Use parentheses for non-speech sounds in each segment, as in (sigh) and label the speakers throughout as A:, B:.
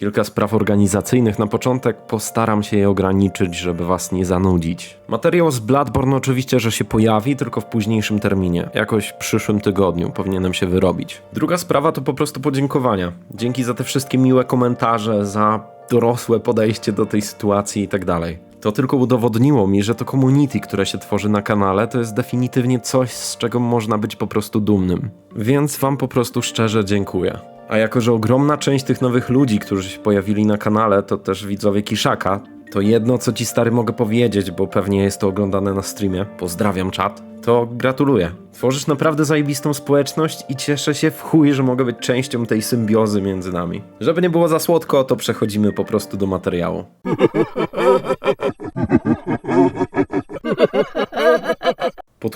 A: Kilka spraw organizacyjnych na początek, postaram się je ograniczyć, żeby was nie zanudzić. Materiał z Bloodborne oczywiście, że się pojawi, tylko w późniejszym terminie. Jakoś w przyszłym tygodniu powinienem się wyrobić. Druga sprawa to po prostu podziękowania. Dzięki za te wszystkie miłe komentarze, za dorosłe podejście do tej sytuacji i tak dalej. To tylko udowodniło mi, że to community, które się tworzy na kanale, to jest definitywnie coś, z czego można być po prostu dumnym. Więc wam po prostu szczerze dziękuję. A jako, że ogromna część tych nowych ludzi, którzy się pojawili na kanale, to też widzowie Kiszaka, to jedno, co ci stary mogę powiedzieć, bo pewnie jest to oglądane na streamie, pozdrawiam czat, to gratuluję. Tworzysz naprawdę zajebistą społeczność i cieszę się w chuj, że mogę być częścią tej symbiozy między nami. Żeby nie było za słodko, to przechodzimy po prostu do materiału. (laughs)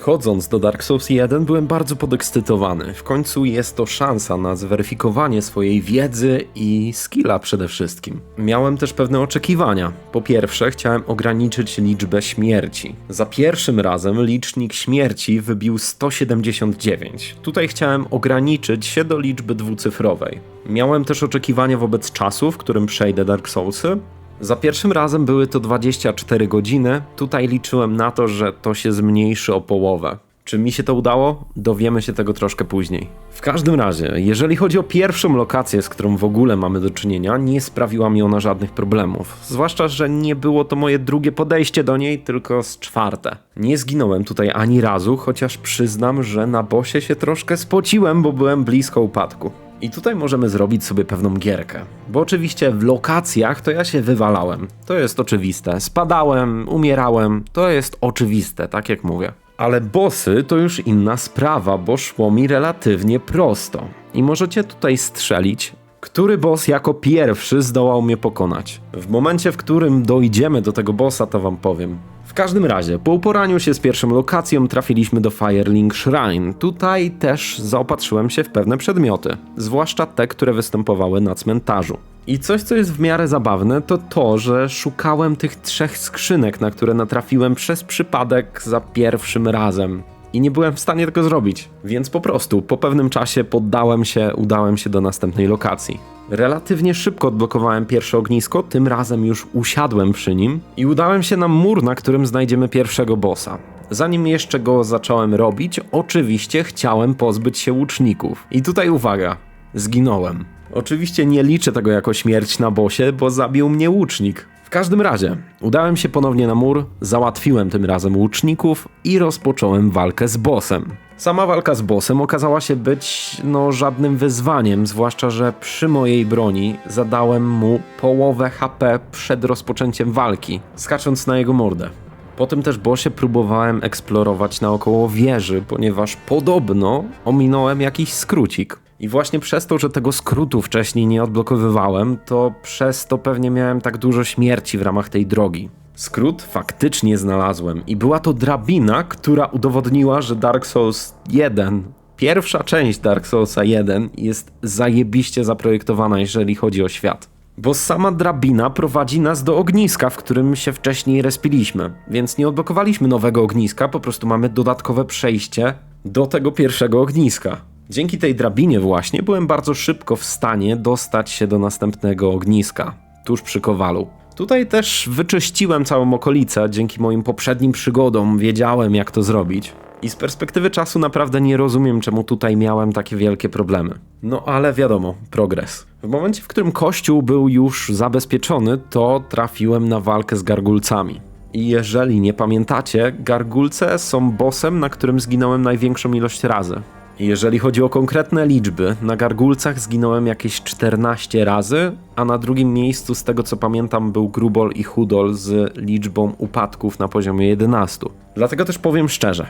A: Podchodząc do Dark Souls 1 byłem bardzo podekscytowany. W końcu jest to szansa na zweryfikowanie swojej wiedzy i skilla przede wszystkim. Miałem też pewne oczekiwania. Po pierwsze, chciałem ograniczyć liczbę śmierci. Za pierwszym razem licznik śmierci wybił 179. Tutaj chciałem ograniczyć się do liczby dwucyfrowej. Miałem też oczekiwania wobec czasu, w którym przejdę Dark Soulsy, za pierwszym razem były to 24 godziny, tutaj liczyłem na to, że to się zmniejszy o połowę. Czy mi się to udało? Dowiemy się tego troszkę później. W każdym razie, jeżeli chodzi o pierwszą lokację, z którą w ogóle mamy do czynienia, nie sprawiła mi ona żadnych problemów. Zwłaszcza, że nie było to moje drugie podejście do niej, tylko z czwarte. Nie zginąłem tutaj ani razu, chociaż przyznam, że na bosie się troszkę spociłem, bo byłem blisko upadku. I tutaj możemy zrobić sobie pewną gierkę. Bo oczywiście w lokacjach to ja się wywalałem. To jest oczywiste. Spadałem, umierałem. To jest oczywiste, tak jak mówię. Ale bossy to już inna sprawa, bo szło mi relatywnie prosto. I możecie tutaj strzelić, który boss jako pierwszy zdołał mnie pokonać. W momencie, w którym dojdziemy do tego bossa, to wam powiem. W każdym razie, po uporaniu się z pierwszą lokacją trafiliśmy do Firelink Shrine. Tutaj też zaopatrzyłem się w pewne przedmioty, zwłaszcza te, które występowały na cmentarzu. I coś, co jest w miarę zabawne, to to, że szukałem tych trzech skrzynek, na które natrafiłem przez przypadek za pierwszym razem. I nie byłem w stanie tego zrobić, więc po prostu po pewnym czasie poddałem się, udałem się do następnej lokacji. Relatywnie szybko odblokowałem pierwsze ognisko, tym razem już usiadłem przy nim i udałem się na mur, na którym znajdziemy pierwszego bossa. Zanim jeszcze go zacząłem robić, oczywiście chciałem pozbyć się łuczników. I tutaj uwaga, zginąłem. Oczywiście nie liczę tego jako śmierć na bosie, bo zabił mnie łucznik. Każdym razie, udałem się ponownie na mur, załatwiłem tym razem łuczników i rozpocząłem walkę z bossem. Sama walka z bossem okazała się być no żadnym wyzwaniem, zwłaszcza że przy mojej broni zadałem mu połowę HP przed rozpoczęciem walki, skacząc na jego mordę. Po tym też bossie próbowałem eksplorować naokoło wieży, ponieważ podobno ominąłem jakiś skrócik. I właśnie przez to, że tego skrótu wcześniej nie odblokowywałem, to przez to pewnie miałem tak dużo śmierci w ramach tej drogi. Skrót faktycznie znalazłem i była to drabina, która udowodniła, że Dark Souls 1, pierwsza część Dark Soulsa 1 jest zajebiście zaprojektowana, jeżeli chodzi o świat. Bo sama drabina prowadzi nas do ogniska, w którym się wcześniej respiliśmy, więc nie odblokowaliśmy nowego ogniska, po prostu mamy dodatkowe przejście do tego pierwszego ogniska. Dzięki tej drabinie właśnie byłem bardzo szybko w stanie dostać się do następnego ogniska, tuż przy kowalu. Tutaj też wyczyściłem całą okolicę, dzięki moim poprzednim przygodom wiedziałem jak to zrobić. I z perspektywy czasu naprawdę nie rozumiem, czemu tutaj miałem takie wielkie problemy. No ale wiadomo, progres. W momencie, w którym kościół był już zabezpieczony, to trafiłem na walkę z gargulcami. I jeżeli nie pamiętacie, gargulce są bossem, na którym zginąłem największą ilość razy. Jeżeli chodzi o konkretne liczby, na gargulcach zginąłem jakieś 14 razy, a na drugim miejscu, z tego co pamiętam, był Grubol i Hudol z liczbą upadków na poziomie 11. Dlatego też powiem szczerze,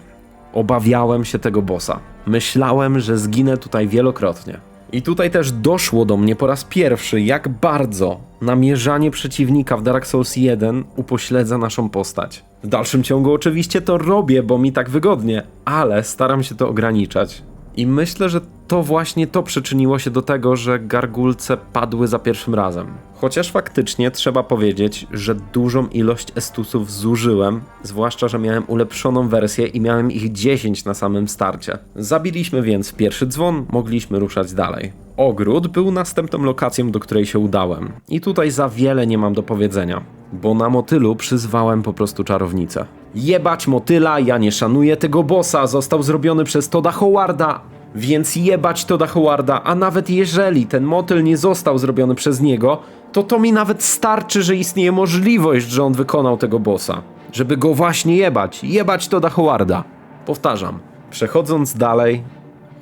A: obawiałem się tego bossa. Myślałem, że zginę tutaj wielokrotnie. I tutaj też doszło do mnie po raz pierwszy, jak bardzo namierzanie przeciwnika w Dark Souls 1 upośledza naszą postać. W dalszym ciągu oczywiście to robię, bo mi tak wygodnie, ale staram się to ograniczać. I myślę, że to właśnie to przyczyniło się do tego, że gargulce padły za pierwszym razem. Chociaż faktycznie trzeba powiedzieć, że dużą ilość estusów zużyłem, zwłaszcza, że miałem ulepszoną wersję i miałem ich 10 na samym starcie. Zabiliśmy więc pierwszy dzwon, mogliśmy ruszać dalej. Ogród był następną lokacją, do której się udałem. I tutaj za wiele nie mam do powiedzenia, bo na motylu przyzwałem po prostu czarownicę. Jebać motyla, ja nie szanuję tego bossa, został zrobiony przez Toda Howarda, więc jebać Toda Howarda, a nawet jeżeli ten motyl nie został zrobiony przez niego, to to mi nawet starczy, że istnieje możliwość, że on wykonał tego bossa. Żeby go właśnie jebać, jebać Toda Howarda. Powtarzam, przechodząc dalej,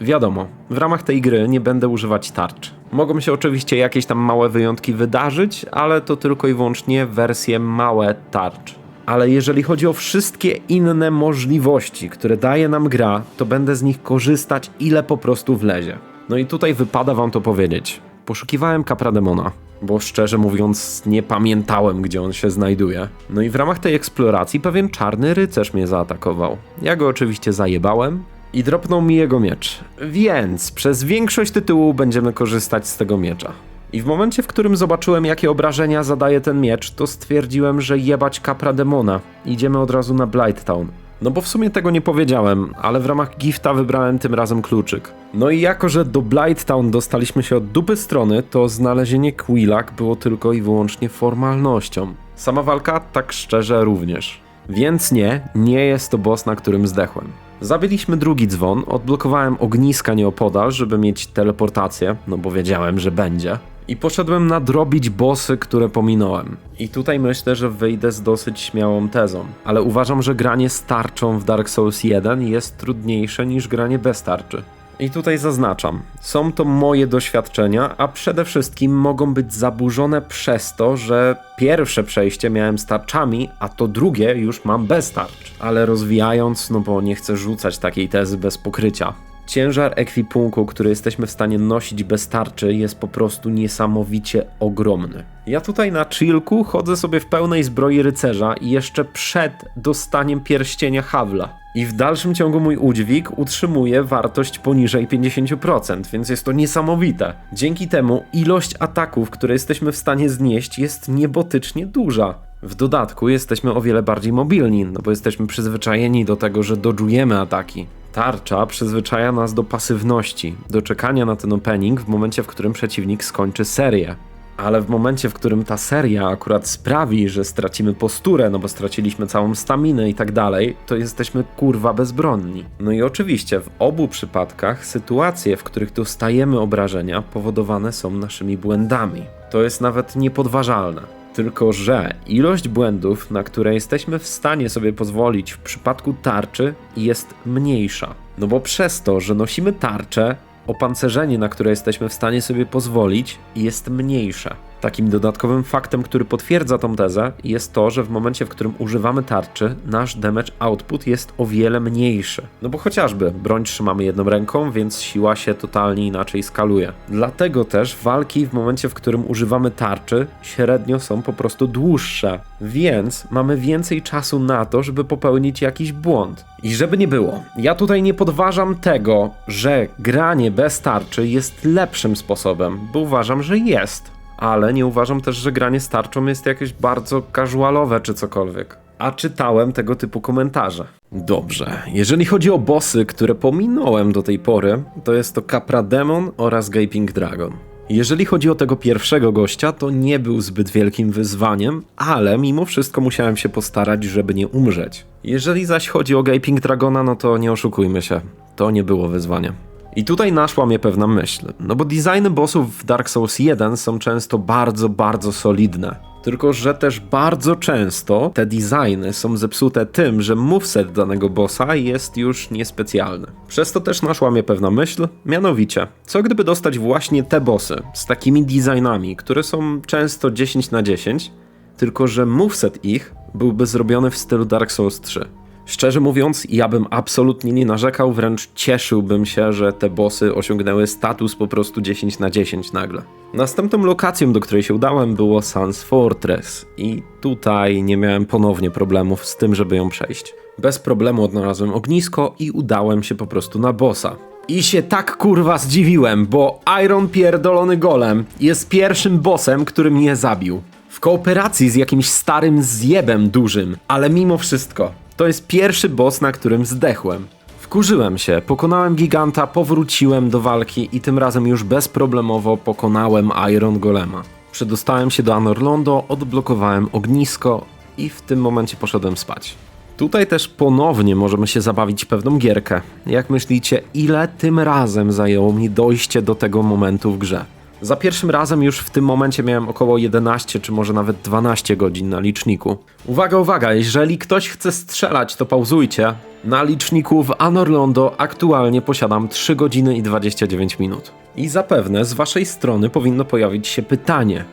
A: Wiadomo, w ramach tej gry nie będę używać tarcz. Mogą się oczywiście jakieś tam małe wyjątki wydarzyć, ale to tylko i wyłącznie wersje małe tarcz. Ale jeżeli chodzi o wszystkie inne możliwości, które daje nam gra, to będę z nich korzystać ile po prostu wlezie. No i tutaj wypada wam to powiedzieć. Poszukiwałem Caprademona, bo szczerze mówiąc nie pamiętałem, gdzie on się znajduje. No i w ramach tej eksploracji pewien czarny rycerz mnie zaatakował. Ja go oczywiście zajebałem, i dropnął mi jego miecz. Więc przez większość tytułu będziemy korzystać z tego miecza. I w momencie, w którym zobaczyłem, jakie obrażenia zadaje ten miecz, to stwierdziłem, że jebać kapra demona. Idziemy od razu na Blighttown. No bo w sumie tego nie powiedziałem, ale w ramach gifta wybrałem tym razem kluczyk. No i jako, że do Blighttown dostaliśmy się od dupy strony, to znalezienie Quillak było tylko i wyłącznie formalnością. Sama walka, tak szczerze, również. Więc nie, nie jest to boss, na którym zdechłem. Zabiliśmy drugi dzwon, odblokowałem ogniska nieopodal, żeby mieć teleportację, no bo wiedziałem, że będzie. I poszedłem nadrobić bossy, które pominąłem. I tutaj myślę, że wyjdę z dosyć śmiałą tezą. Ale uważam, że granie z tarczą w Dark Souls 1 jest trudniejsze niż granie bez tarczy. I tutaj zaznaczam, są to moje doświadczenia, a przede wszystkim mogą być zaburzone przez to, że pierwsze przejście miałem z tarczami, a to drugie już mam bez tarcz. Ale rozwijając, no bo nie chcę rzucać takiej tezy bez pokrycia. Ciężar ekwipunku, który jesteśmy w stanie nosić bez tarczy, jest po prostu niesamowicie ogromny. Ja tutaj na chillku chodzę sobie w pełnej zbroi rycerza i jeszcze przed dostaniem pierścienia Hawla. I w dalszym ciągu mój udźwig utrzymuje wartość poniżej 50%, więc jest to niesamowite. Dzięki temu ilość ataków, które jesteśmy w stanie znieść, jest niebotycznie duża. W dodatku jesteśmy o wiele bardziej mobilni, no bo jesteśmy przyzwyczajeni do tego, że dodżujemy ataki. Tarcza przyzwyczaja nas do pasywności, do czekania na ten opening w momencie, w którym przeciwnik skończy serię. Ale w momencie, w którym ta seria akurat sprawi, że stracimy posturę, no bo straciliśmy całą staminę i tak dalej, to jesteśmy kurwa bezbronni. No i oczywiście w obu przypadkach sytuacje, w których dostajemy obrażenia, powodowane są naszymi błędami. To jest nawet niepodważalne. Tylko, że ilość błędów, na które jesteśmy w stanie sobie pozwolić w przypadku tarczy, jest mniejsza. No bo przez to, że nosimy tarczę, opancerzenie, na które jesteśmy w stanie sobie pozwolić, jest mniejsze. Takim dodatkowym faktem, który potwierdza tą tezę, jest to, że w momencie, w którym używamy tarczy, nasz damage output jest o wiele mniejszy. No bo chociażby broń trzymamy jedną ręką, więc siła się totalnie inaczej skaluje. Dlatego też walki w momencie, w którym używamy tarczy, średnio są po prostu dłuższe, więc mamy więcej czasu na to, żeby popełnić jakiś błąd. I żeby nie było, ja tutaj nie podważam tego, że granie bez tarczy jest lepszym sposobem, bo uważam, że jest ale nie uważam też, że granie z tarczą jest jakieś bardzo casualowe czy cokolwiek. A czytałem tego typu komentarze. Dobrze, jeżeli chodzi o bossy, które pominąłem do tej pory, to jest to Capra Demon oraz Gaping Dragon. Jeżeli chodzi o tego pierwszego gościa, to nie był zbyt wielkim wyzwaniem, ale mimo wszystko musiałem się postarać, żeby nie umrzeć. Jeżeli zaś chodzi o Gaping Dragona, no to nie oszukujmy się, to nie było wyzwanie. I tutaj naszła mnie pewna myśl, no bo designy bossów w Dark Souls 1 są często bardzo, bardzo solidne. Tylko, że też bardzo często te designy są zepsute tym, że moveset danego bossa jest już niespecjalny. Przez to też naszła mnie pewna myśl, mianowicie, co gdyby dostać właśnie te bossy z takimi designami, które są często 10 na 10, tylko że moveset ich byłby zrobiony w stylu Dark Souls 3. Szczerze mówiąc, ja bym absolutnie nie narzekał, wręcz cieszyłbym się, że te bossy osiągnęły status po prostu 10 na 10 nagle. Następną lokacją, do której się udałem, było Sans Fortress i tutaj nie miałem ponownie problemów z tym, żeby ją przejść. Bez problemu odnalazłem ognisko i udałem się po prostu na bossa. I się tak kurwa zdziwiłem, bo Iron pierdolony golem jest pierwszym bossem, który mnie zabił. W kooperacji z jakimś starym zjebem dużym, ale mimo wszystko, to jest pierwszy boss, na którym zdechłem. Wkurzyłem się, pokonałem giganta, powróciłem do walki i tym razem już bezproblemowo pokonałem Iron Golema. Przedostałem się do Anorlondo, odblokowałem ognisko i w tym momencie poszedłem spać. Tutaj też ponownie możemy się zabawić pewną gierkę. Jak myślicie, ile tym razem zajęło mi dojście do tego momentu w grze? Za pierwszym razem już w tym momencie miałem około 11 czy może nawet 12 godzin na liczniku. Uwaga, uwaga, jeżeli ktoś chce strzelać, to pauzujcie. Na liczniku w Anorlondo aktualnie posiadam 3 godziny i 29 minut. I zapewne z waszej strony powinno pojawić się pytanie: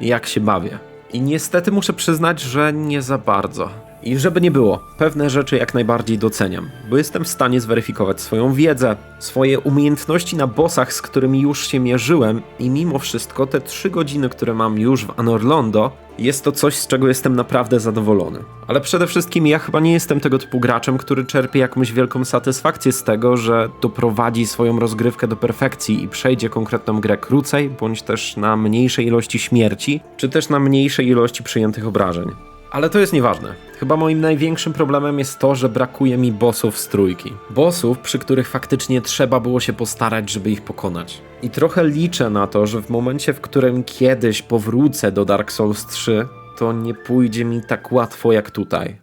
A: jak się bawię? I niestety muszę przyznać, że nie za bardzo. I żeby nie było, pewne rzeczy jak najbardziej doceniam, bo jestem w stanie zweryfikować swoją wiedzę, swoje umiejętności na bossach, z którymi już się mierzyłem i mimo wszystko te 3 godziny, które mam już w Anorlondo, jest to coś, z czego jestem naprawdę zadowolony. Ale przede wszystkim ja chyba nie jestem tego typu graczem, który czerpie jakąś wielką satysfakcję z tego, że doprowadzi swoją rozgrywkę do perfekcji i przejdzie konkretną grę krócej, bądź też na mniejszej ilości śmierci, czy też na mniejszej ilości przyjętych obrażeń. Ale to jest nieważne. Chyba moim największym problemem jest to, że brakuje mi bossów z trójki. Bossów, przy których faktycznie trzeba było się postarać, żeby ich pokonać. I trochę liczę na to, że w momencie, w którym kiedyś powrócę do Dark Souls 3, to nie pójdzie mi tak łatwo jak tutaj. (laughs)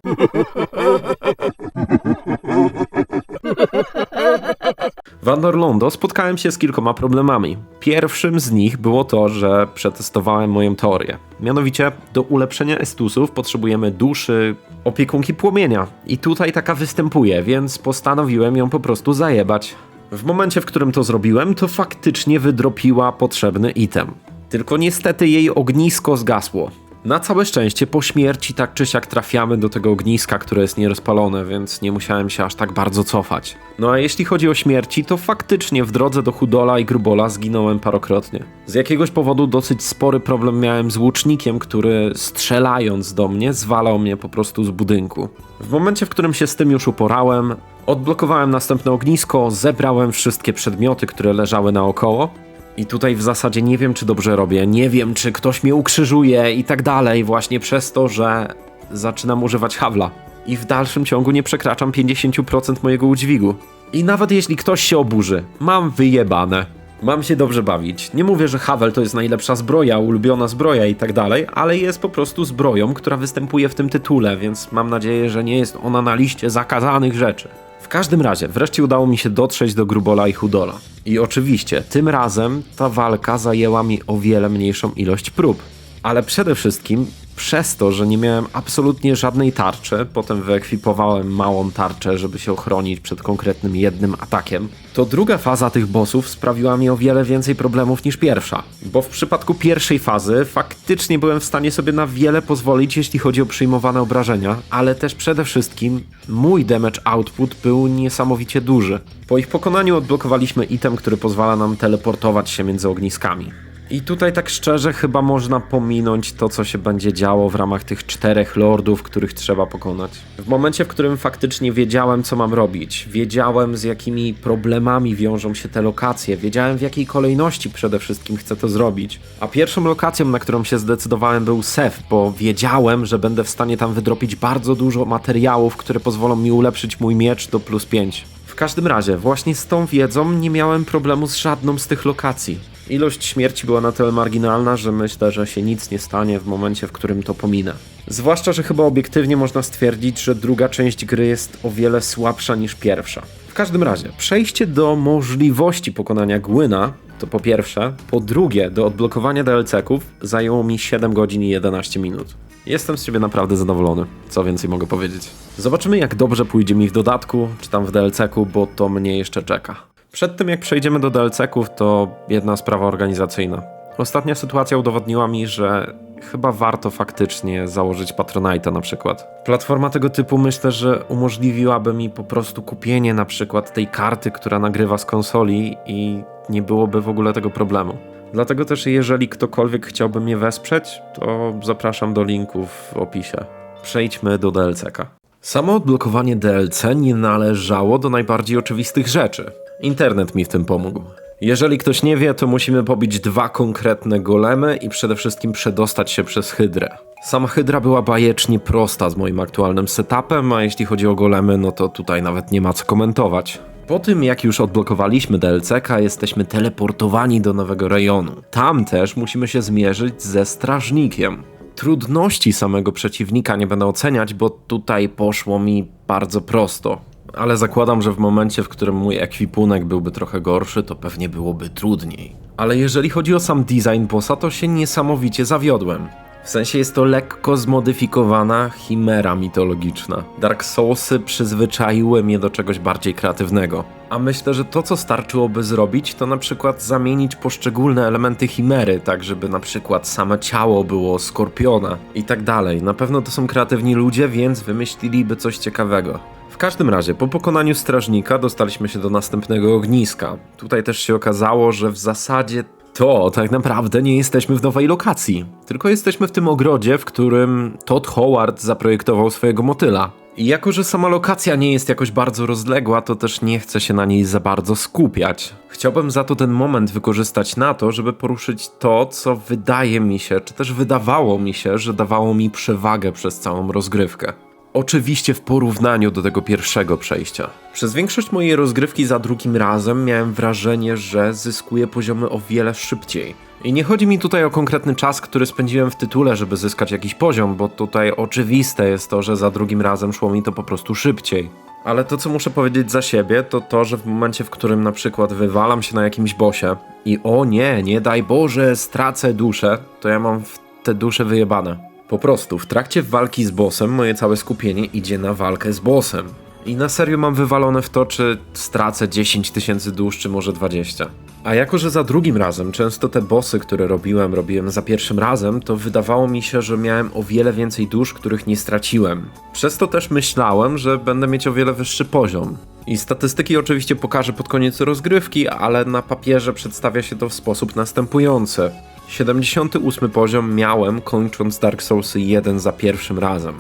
A: W Anorlondo spotkałem się z kilkoma problemami. Pierwszym z nich było to, że przetestowałem moją teorię. Mianowicie, do ulepszenia estusów potrzebujemy duszy opiekunki płomienia. I tutaj taka występuje, więc postanowiłem ją po prostu zajebać. W momencie, w którym to zrobiłem, to faktycznie wydropiła potrzebny item. Tylko niestety jej ognisko zgasło. Na całe szczęście po śmierci tak czy siak trafiamy do tego ogniska, które jest nierozpalone, więc nie musiałem się aż tak bardzo cofać. No a jeśli chodzi o śmierci, to faktycznie w drodze do Hudola i Grubola zginąłem parokrotnie. Z jakiegoś powodu dosyć spory problem miałem z łucznikiem, który strzelając do mnie zwalał mnie po prostu z budynku. W momencie, w którym się z tym już uporałem, odblokowałem następne ognisko, zebrałem wszystkie przedmioty, które leżały naokoło i tutaj w zasadzie nie wiem, czy dobrze robię, nie wiem, czy ktoś mnie ukrzyżuje i tak dalej, właśnie przez to, że zaczynam używać hawla. I w dalszym ciągu nie przekraczam 50% mojego udźwigu. I nawet jeśli ktoś się oburzy, mam wyjebane. Mam się dobrze bawić. Nie mówię, że Havel to jest najlepsza zbroja, ulubiona zbroja i tak dalej, ale jest po prostu zbroją, która występuje w tym tytule, więc mam nadzieję, że nie jest ona na liście zakazanych rzeczy. W każdym razie, wreszcie udało mi się dotrzeć do Grubola i Hudola. I oczywiście, tym razem ta walka zajęła mi o wiele mniejszą ilość prób. Ale przede wszystkim przez to, że nie miałem absolutnie żadnej tarczy, potem wyekwipowałem małą tarczę, żeby się ochronić przed konkretnym jednym atakiem, to druga faza tych bossów sprawiła mi o wiele więcej problemów niż pierwsza. Bo w przypadku pierwszej fazy faktycznie byłem w stanie sobie na wiele pozwolić, jeśli chodzi o przyjmowane obrażenia, ale też przede wszystkim mój damage output był niesamowicie duży. Po ich pokonaniu odblokowaliśmy item, który pozwala nam teleportować się między ogniskami. I tutaj tak szczerze chyba można pominąć to, co się będzie działo w ramach tych czterech lordów, których trzeba pokonać. W momencie, w którym faktycznie wiedziałem, co mam robić, wiedziałem, z jakimi problemami wiążą się te lokacje, wiedziałem, w jakiej kolejności przede wszystkim chcę to zrobić. A pierwszą lokacją, na którą się zdecydowałem, był Sef, bo wiedziałem, że będę w stanie tam wydropić bardzo dużo materiałów, które pozwolą mi ulepszyć mój miecz do plus 5. W każdym razie, właśnie z tą wiedzą nie miałem problemu z żadną z tych lokacji. Ilość śmierci była na tyle marginalna, że myślę, że się nic nie stanie w momencie, w którym to pominę. Zwłaszcza, że chyba obiektywnie można stwierdzić, że druga część gry jest o wiele słabsza niż pierwsza. W każdym razie, przejście do możliwości pokonania Gwyna to po pierwsze, po drugie, do odblokowania DLC-ków zajęło mi 7 godzin i 11 minut. Jestem z siebie naprawdę zadowolony, co więcej mogę powiedzieć. Zobaczymy jak dobrze pójdzie mi w dodatku, czy tam w DLC-ku, bo to mnie jeszcze czeka. Przed tym jak przejdziemy do DLC-ków, to jedna sprawa organizacyjna. Ostatnia sytuacja udowodniła mi, że chyba warto faktycznie założyć Patronite'a na przykład. Platforma tego typu myślę, że umożliwiłaby mi po prostu kupienie na przykład tej karty, która nagrywa z konsoli i nie byłoby w ogóle tego problemu. Dlatego też jeżeli ktokolwiek chciałby mnie wesprzeć, to zapraszam do linku w opisie. Przejdźmy do DLC-ka. Samo odblokowanie DLC nie należało do najbardziej oczywistych rzeczy. Internet mi w tym pomógł. Jeżeli ktoś nie wie, to musimy pobić dwa konkretne golemy i przede wszystkim przedostać się przez hydrę. Sama hydra była bajecznie prosta z moim aktualnym setupem, a jeśli chodzi o golemy, no to tutaj nawet nie ma co komentować. Po tym jak już odblokowaliśmy DLCK, jesteśmy teleportowani do nowego rejonu. Tam też musimy się zmierzyć ze strażnikiem. Trudności samego przeciwnika nie będę oceniać, bo tutaj poszło mi bardzo prosto. Ale zakładam, że w momencie, w którym mój ekwipunek byłby trochę gorszy, to pewnie byłoby trudniej. Ale jeżeli chodzi o sam design bossa, to się niesamowicie zawiodłem. W sensie jest to lekko zmodyfikowana chimera mitologiczna. Dark Soulsy przyzwyczaiły mnie do czegoś bardziej kreatywnego. A myślę, że to co starczyłoby zrobić, to na przykład zamienić poszczególne elementy chimery, tak żeby na przykład same ciało było skorpiona i tak dalej. Na pewno to są kreatywni ludzie, więc wymyśliliby coś ciekawego. W każdym razie, po pokonaniu strażnika dostaliśmy się do następnego ogniska. Tutaj też się okazało, że w zasadzie to tak naprawdę nie jesteśmy w nowej lokacji, tylko jesteśmy w tym ogrodzie, w którym Todd Howard zaprojektował swojego motyla. I jako, że sama lokacja nie jest jakoś bardzo rozległa, to też nie chcę się na niej za bardzo skupiać. Chciałbym za to ten moment wykorzystać na to, żeby poruszyć to, co wydaje mi się, czy też wydawało mi się, że dawało mi przewagę przez całą rozgrywkę. Oczywiście w porównaniu do tego pierwszego przejścia. Przez większość mojej rozgrywki za drugim razem miałem wrażenie, że zyskuję poziomy o wiele szybciej. I nie chodzi mi tutaj o konkretny czas, który spędziłem w tytule, żeby zyskać jakiś poziom, bo tutaj oczywiste jest to, że za drugim razem szło mi to po prostu szybciej. Ale to, co muszę powiedzieć za siebie, to to, że w momencie, w którym na przykład wywalam się na jakimś bosie i o nie, nie daj Boże, stracę duszę, to ja mam te dusze wyjebane. Po prostu w trakcie walki z bossem moje całe skupienie idzie na walkę z bossem. I na serio mam wywalone w to, czy stracę 10 tysięcy dusz, czy może 20. A jako, że za drugim razem często te bossy, które robiłem, robiłem za pierwszym razem, to wydawało mi się, że miałem o wiele więcej dusz, których nie straciłem. Przez to też myślałem, że będę mieć o wiele wyższy poziom. I statystyki oczywiście pokażę pod koniec rozgrywki, ale na papierze przedstawia się to w sposób następujący. 78 poziom miałem kończąc Dark Souls 1 za pierwszym razem.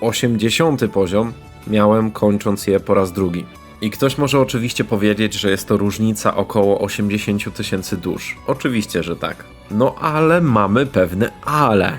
A: 80 poziom miałem kończąc je po raz drugi. I ktoś może oczywiście powiedzieć, że jest to różnica około 80 tysięcy dusz. Oczywiście, że tak. No ale mamy pewne ale.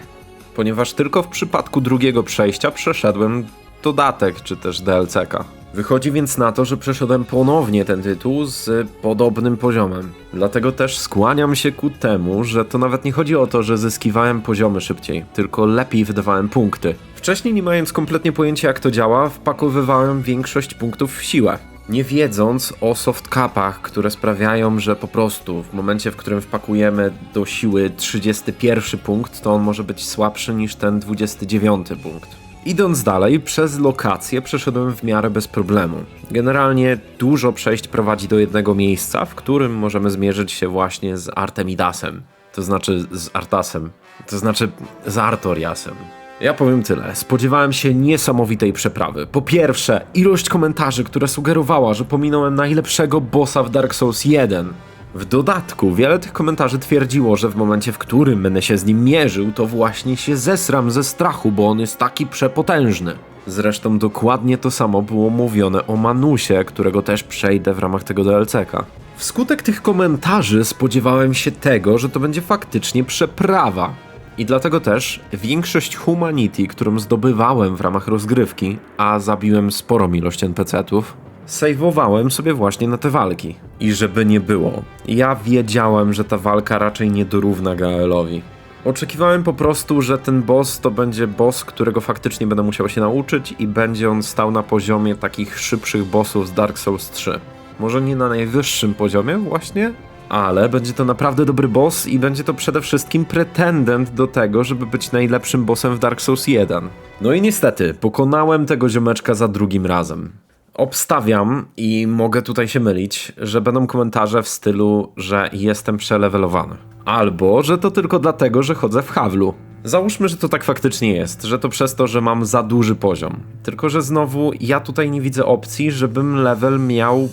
A: Ponieważ tylko w przypadku drugiego przejścia przeszedłem dodatek czy też DLC-ka. Wychodzi więc na to, że przeszedłem ponownie ten tytuł z podobnym poziomem. Dlatego też skłaniam się ku temu, że to nawet nie chodzi o to, że zyskiwałem poziomy szybciej, tylko lepiej wydawałem punkty. Wcześniej, nie mając kompletnie pojęcia jak to działa, wpakowywałem większość punktów w siłę. Nie wiedząc o softcapach, które sprawiają, że po prostu w momencie, w którym wpakujemy do siły 31 punkt, to on może być słabszy niż ten 29 punkt. Idąc dalej, przez lokację przeszedłem w miarę bez problemu. Generalnie dużo przejść prowadzi do jednego miejsca, w którym możemy zmierzyć się właśnie z Artemidasem. To znaczy z Artasem. To znaczy z Artoriasem. Ja powiem tyle. Spodziewałem się niesamowitej przeprawy. Po pierwsze, ilość komentarzy, która sugerowała, że pominąłem najlepszego bossa w Dark Souls 1. W dodatku, wiele tych komentarzy twierdziło, że w momencie, w którym będę się z nim mierzył, to właśnie się zesram ze strachu, bo on jest taki przepotężny. Zresztą dokładnie to samo było mówione o Manusie, którego też przejdę w ramach tego DLC-ka. Wskutek tych komentarzy spodziewałem się tego, że to będzie faktycznie przeprawa. I dlatego też większość humanity, którą zdobywałem w ramach rozgrywki, a zabiłem sporą ilość NPC-ów, sejwowałem sobie właśnie na te walki. I żeby nie było, ja wiedziałem, że ta walka raczej nie dorówna Gaelowi. Oczekiwałem po prostu, że ten boss to będzie boss, którego faktycznie będę musiał się nauczyć i będzie on stał na poziomie takich szybszych bossów z Dark Souls 3. Może nie na najwyższym poziomie właśnie, ale będzie to naprawdę dobry boss i będzie to przede wszystkim pretendent do tego, żeby być najlepszym bossem w Dark Souls 1. No i niestety, pokonałem tego ziomeczka za drugim razem. Obstawiam i mogę tutaj się mylić, że będą komentarze w stylu, że jestem przelewelowany. Albo, że to tylko dlatego, że chodzę w hawlu. Załóżmy, że to tak faktycznie jest, że to przez to, że mam za duży poziom. Tylko, że znowu ja tutaj nie widzę opcji, żebym level miał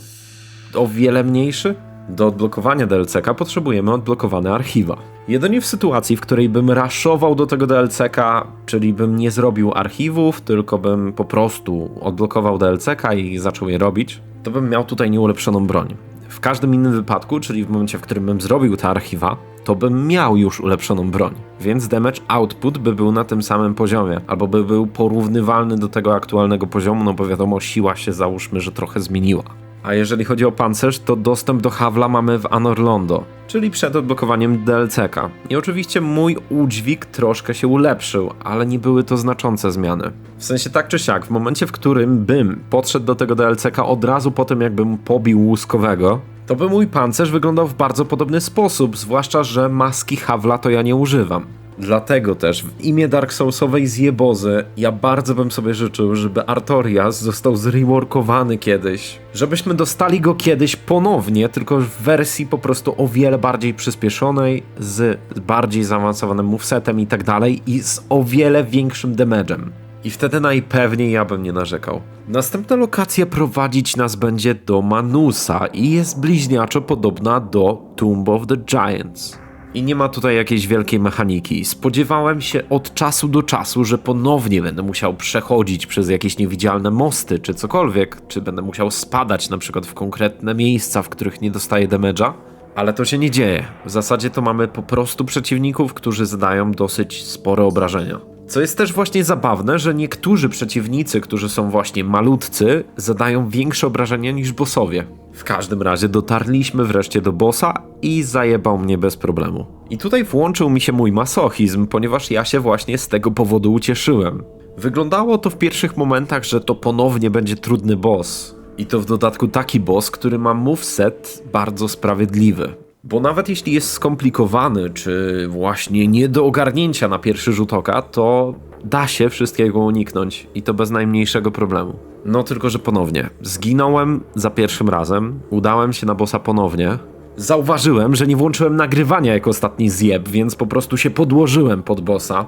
A: o wiele mniejszy. Do odblokowania DLC-ka potrzebujemy odblokowane archiwa. Jedynie w sytuacji, w której bym raszował do tego DLC-ka, czyli bym nie zrobił archiwów, tylko bym po prostu odblokował DLC-ka i zaczął je robić, to bym miał tutaj nieulepszoną broń. W każdym innym wypadku, czyli w momencie, w którym bym zrobił te archiwa, to bym miał już ulepszoną broń, więc damage output by był na tym samym poziomie, albo by był porównywalny do tego aktualnego poziomu, no bo wiadomo, siła się załóżmy, że trochę zmieniła. A jeżeli chodzi o pancerz, to dostęp do Hawla mamy w Anor Londo, czyli przed odblokowaniem DLC-ka. I oczywiście mój udźwig troszkę się ulepszył, ale nie były to znaczące zmiany. W sensie tak czy siak, w momencie, w którym bym podszedł do tego DLC-ka od razu po tym, jakbym pobił łuskowego, to by mój pancerz wyglądał w bardzo podobny sposób, zwłaszcza, że maski Hawla to ja nie używam. Dlatego też w imię Dark Soulsowej zjebozy ja bardzo bym sobie życzył, żeby Artorias został zreworkowany kiedyś. Żebyśmy dostali go kiedyś ponownie, tylko w wersji po prostu o wiele bardziej przyspieszonej, z bardziej zaawansowanym movesetem i tak dalej i z o wiele większym damage'em. I wtedy najpewniej ja bym nie narzekał. Następna lokacja prowadzić nas będzie do Manusa i jest bliźniaczo podobna do Tomb of the Giants. I nie ma tutaj jakiejś wielkiej mechaniki. Spodziewałem się od czasu do czasu, że ponownie będę musiał przechodzić przez jakieś niewidzialne mosty czy cokolwiek, czy będę musiał spadać na przykład w konkretne miejsca, w których nie dostaję damage'a. Ale to się nie dzieje. W zasadzie to mamy po prostu przeciwników, którzy zadają dosyć spore obrażenia. Co jest też właśnie zabawne, że niektórzy przeciwnicy, którzy są właśnie malutcy, zadają większe obrażenia niż bossowie. W każdym razie dotarliśmy wreszcie do bossa i zajebał mnie bez problemu. I tutaj włączył mi się mój masochizm, ponieważ ja się właśnie z tego powodu ucieszyłem. Wyglądało to w pierwszych momentach, że to ponownie będzie trudny boss. I to w dodatku taki boss, który ma moveset bardzo sprawiedliwy. Bo nawet jeśli jest skomplikowany, czy właśnie nie do ogarnięcia na pierwszy rzut oka, to da się wszystkiego uniknąć i to bez najmniejszego problemu. No tylko, że ponownie. Zginąłem za pierwszym razem, udałem się na bossa ponownie. Zauważyłem, że nie włączyłem nagrywania jako ostatni zjeb, więc po prostu się podłożyłem pod bossa.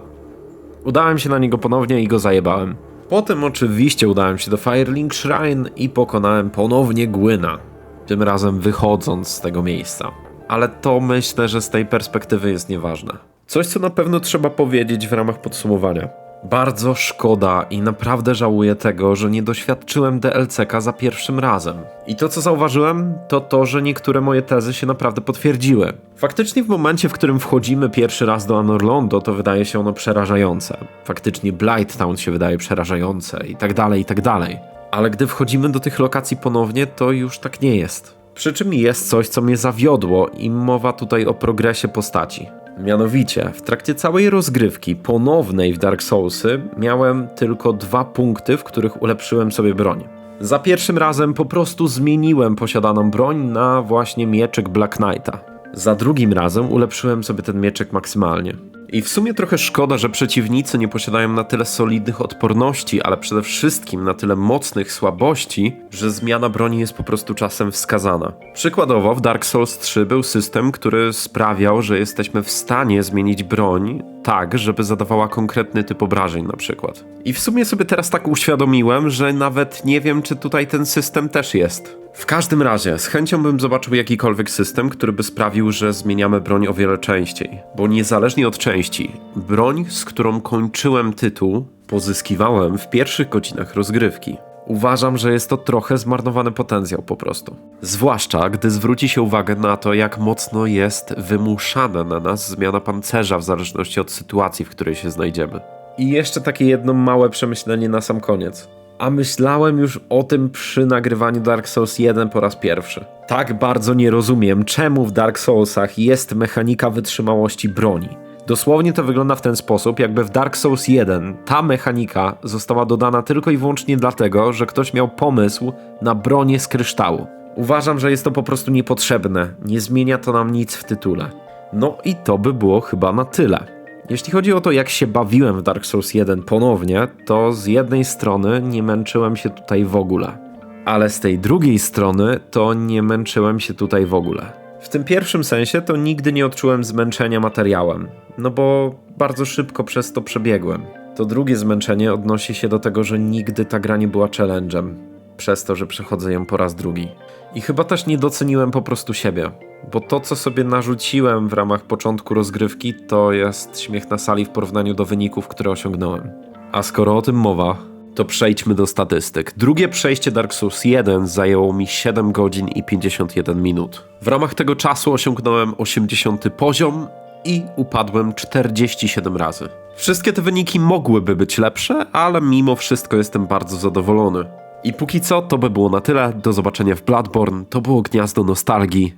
A: Udałem się na niego ponownie i go zajebałem. Potem oczywiście udałem się do Firelink Shrine i pokonałem ponownie Gwyna. Tym razem wychodząc z tego miejsca ale to myślę, że z tej perspektywy jest nieważne. Coś, co na pewno trzeba powiedzieć w ramach podsumowania. Bardzo szkoda i naprawdę żałuję tego, że nie doświadczyłem DLC-ka za pierwszym razem. I to, co zauważyłem, to to, że niektóre moje tezy się naprawdę potwierdziły. Faktycznie w momencie, w którym wchodzimy pierwszy raz do Anorlondo, to wydaje się ono przerażające. Faktycznie Blight Town się wydaje przerażające i tak dalej, i tak dalej. Ale gdy wchodzimy do tych lokacji ponownie, to już tak nie jest. Przy czym jest coś, co mnie zawiodło i mowa tutaj o progresie postaci. Mianowicie, w trakcie całej rozgrywki ponownej w Dark Soulsy miałem tylko dwa punkty, w których ulepszyłem sobie broń. Za pierwszym razem po prostu zmieniłem posiadaną broń na właśnie mieczyk Black Knighta. Za drugim razem ulepszyłem sobie ten mieczek maksymalnie. I w sumie trochę szkoda, że przeciwnicy nie posiadają na tyle solidnych odporności, ale przede wszystkim na tyle mocnych słabości, że zmiana broni jest po prostu czasem wskazana. Przykładowo w Dark Souls 3 był system, który sprawiał, że jesteśmy w stanie zmienić broń tak, żeby zadawała konkretny typ obrażeń na przykład. I w sumie sobie teraz tak uświadomiłem, że nawet nie wiem, czy tutaj ten system też jest. W każdym razie, z chęcią bym zobaczył jakikolwiek system, który by sprawił, że zmieniamy broń o wiele częściej. Bo niezależnie od części, broń, z którą kończyłem tytuł, pozyskiwałem w pierwszych godzinach rozgrywki. Uważam, że jest to trochę zmarnowany potencjał po prostu. Zwłaszcza, gdy zwróci się uwagę na to, jak mocno jest wymuszana na nas zmiana pancerza w zależności od sytuacji, w której się znajdziemy. I jeszcze takie jedno małe przemyślenie na sam koniec. A myślałem już o tym przy nagrywaniu Dark Souls 1 po raz pierwszy. Tak bardzo nie rozumiem, czemu w Dark Soulsach jest mechanika wytrzymałości broni. Dosłownie to wygląda w ten sposób, jakby w Dark Souls 1 ta mechanika została dodana tylko i wyłącznie dlatego, że ktoś miał pomysł na bronię z kryształu. Uważam, że jest to po prostu niepotrzebne, nie zmienia to nam nic w tytule. No i to by było chyba na tyle. Jeśli chodzi o to, jak się bawiłem w Dark Souls 1 ponownie, to z jednej strony nie męczyłem się tutaj w ogóle. Ale z tej drugiej strony to nie męczyłem się tutaj w ogóle. W tym pierwszym sensie to nigdy nie odczułem zmęczenia materiałem, no bo bardzo szybko przez to przebiegłem. To drugie zmęczenie odnosi się do tego, że nigdy ta gra nie była challenge'em, przez to, że przechodzę ją po raz drugi. I chyba też nie doceniłem po prostu siebie, bo to, co sobie narzuciłem w ramach początku rozgrywki, to jest śmiech na sali w porównaniu do wyników, które osiągnąłem. A skoro o tym mowa, to przejdźmy do statystyk. Drugie przejście Dark Souls 1 zajęło mi 7 godzin i 51 minut. W ramach tego czasu osiągnąłem 80 poziom i upadłem 47 razy. Wszystkie te wyniki mogłyby być lepsze, ale mimo wszystko jestem bardzo zadowolony. I póki co to by było na tyle. Do zobaczenia w Bloodborne. To było Gniazdo Nostalgii.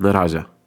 A: Na razie.